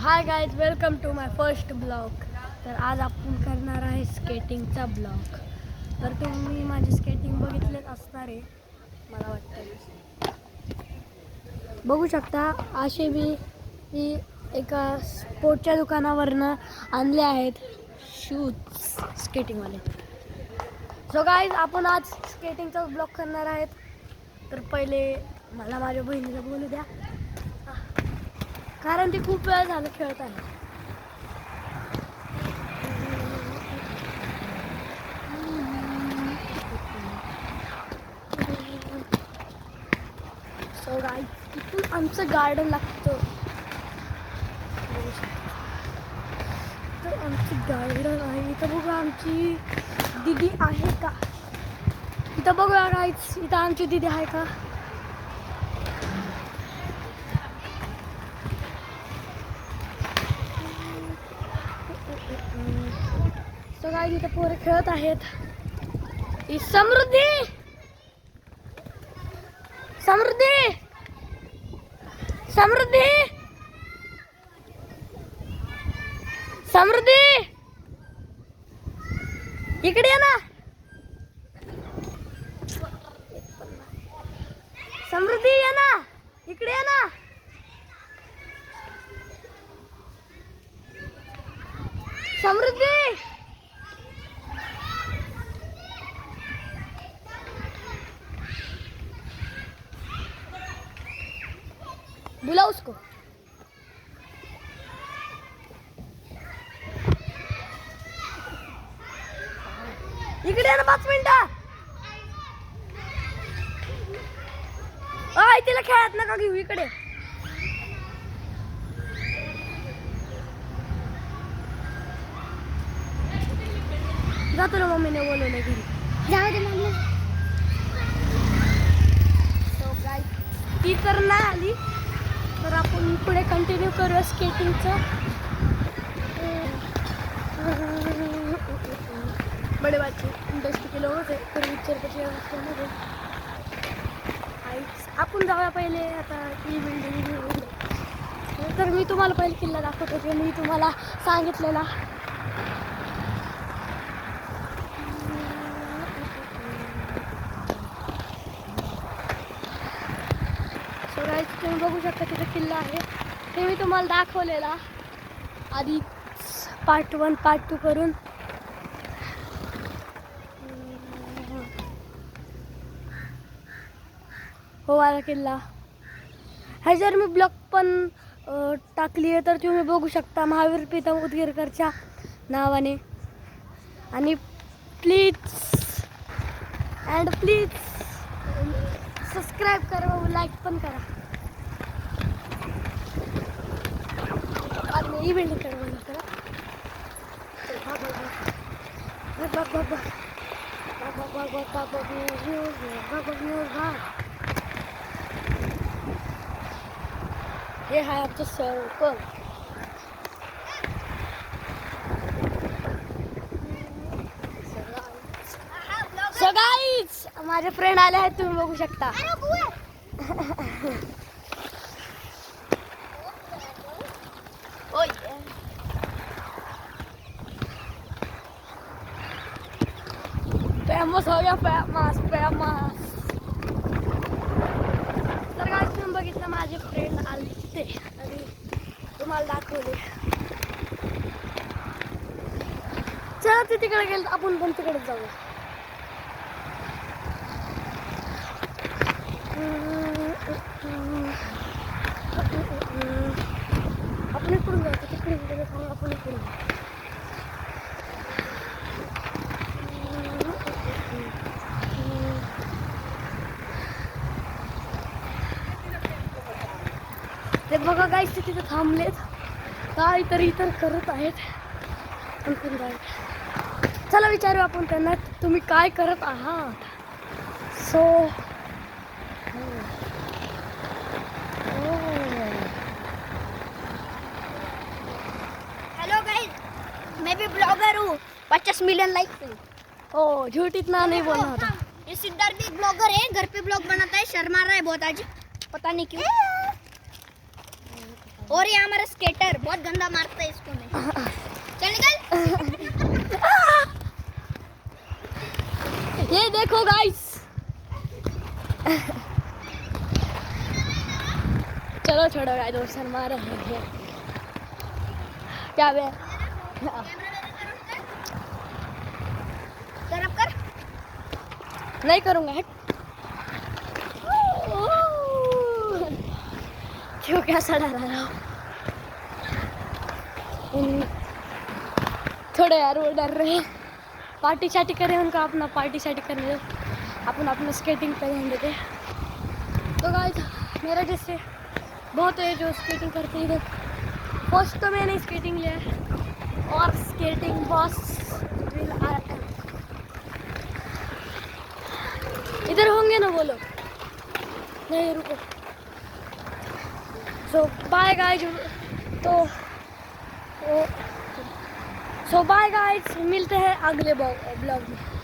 Hi guys welcome to my first blog तर आज आपण करणार आहे स्केटिंगचा ब्लॉग तर तुम्ही माझी स्केटिंग बघितलेच असणार आहे मला वाटतं बघू शकता असे मी मी एका स्पोर्टच्या दुकानावरनं आणले आहेत शूज स्केटिंगवाले सो गाईज आपण आज स्केटिंगचा ब्लॉग करणार आहेत. तर पहिले मला माझ्या बहिणीला बोलू द्या. कारण ते खूप वेळ झालं खेळत आहे. सो गाई तिथून आमचं गार्डन लागतं. तर आमचं गार्डन आहे. इथं बघू आमची दिदी आहे का? इथं बघूया गाईच इथं आमची दिदी आहे का सो काय तिथे पोरे खेळत आहेत. ही समृद्धी! समृद्धी! समृद्धी! समृद्धी! इकडे ये ना. समृद्धी ये ना. इकडे ये ना. समृद्धी! बुलाओ उसको। इकडे ना पाच मिनिटं. आय तिला खेळत नका घेऊ इकडे जातो ना मम्मीने बोलवलं घरी. जाऊ दे मम्मी. ती तर नाही आली. तर आपण पुढे कंटिन्यू करूया स्केटिंगचं बडे बच्चे इंडस्ट्री केलं होते. तर विचार कशी मध्ये आपण जाऊया पहिले आता ही बिल्डिंग तर मी तुम्हाला पहिले किल्ला दाखवत होते मी तुम्हाला सांगितलेला. सो गाईज तुम्ही बघू शकता तिथे किल्ला आहे. ते मी तुम्हाला दाखवलेला. आधी पार्ट वन पार्ट टू करून. हो आला किल्ला. ह्याच्यावर मी ब्लॉग पण टाकली आहे तर तुम्ही बघू शकता महावीर प्रीतम उदगीरकरच्या नावाने. आणि प्लीज अँड प्लीज सबस्क्राईब करा व लाईक पण करा. आणि ही बिल्डिंगकडे बघा करा. चल, भाग, भाग, भाग. सगाईच माझे फ्रेंड आले आहेत तुम्ही बघू शकता। ओय फेमस हो। गया फेमस फेमस तर काय तुम्ही बघितलं माझे फ्रेंड आले ते आणि तुम्हाला दाखवले चला ते तिकडे गेलं आपण पण तिकडे जाऊया आपण इकडून जायचं तिकडे तिकडे जाऊ आपण इकडून ते बघा गाईस ते तिथे थांबलेत. काहीतरी तर करत आहेत. पण चला विचारू आपण त्यांना तुम्ही काय करत आहात? सो मैं भी ब्लॉगर हूँ। पचास मिलियन लाइक हो झूठ इतना नहीं बोलना होता ये सिद्धार्थ भी ब्लॉगर है घर पे ब्लॉग बनाता है शर्मा रहा है बहुत आज। पता नहीं क्यों। और ये हमारा स्केटर बहुत गंदा मारता है इसको मैं। चल निकल। ये देखो गाइस चलो छोड़ो गाइस शर्मा रहे हैं। क्या बे कर। नहीं करूँगा। क्यों, कैसा डरा रहा हूँ थोड़े यार वो डर रहे हैं। पार्टी शार्टी करें उनका, अपना पार्टी शार्टी करने दो अपना अपना स्केटिंग पे ध्यान देते तो गाइस मेरा जैसे बहुत है जो स्केटिंग करते हैं। फ़र्स्ट तो मैंने स्केटिंग लिया है। और स्केटिंग बॉस विल इधर होंगे ना वो लोग। नहीं, रुको। सो बाय गाइस तो सो बाय गाइस मिलते हैं अगले ब्लॉग में।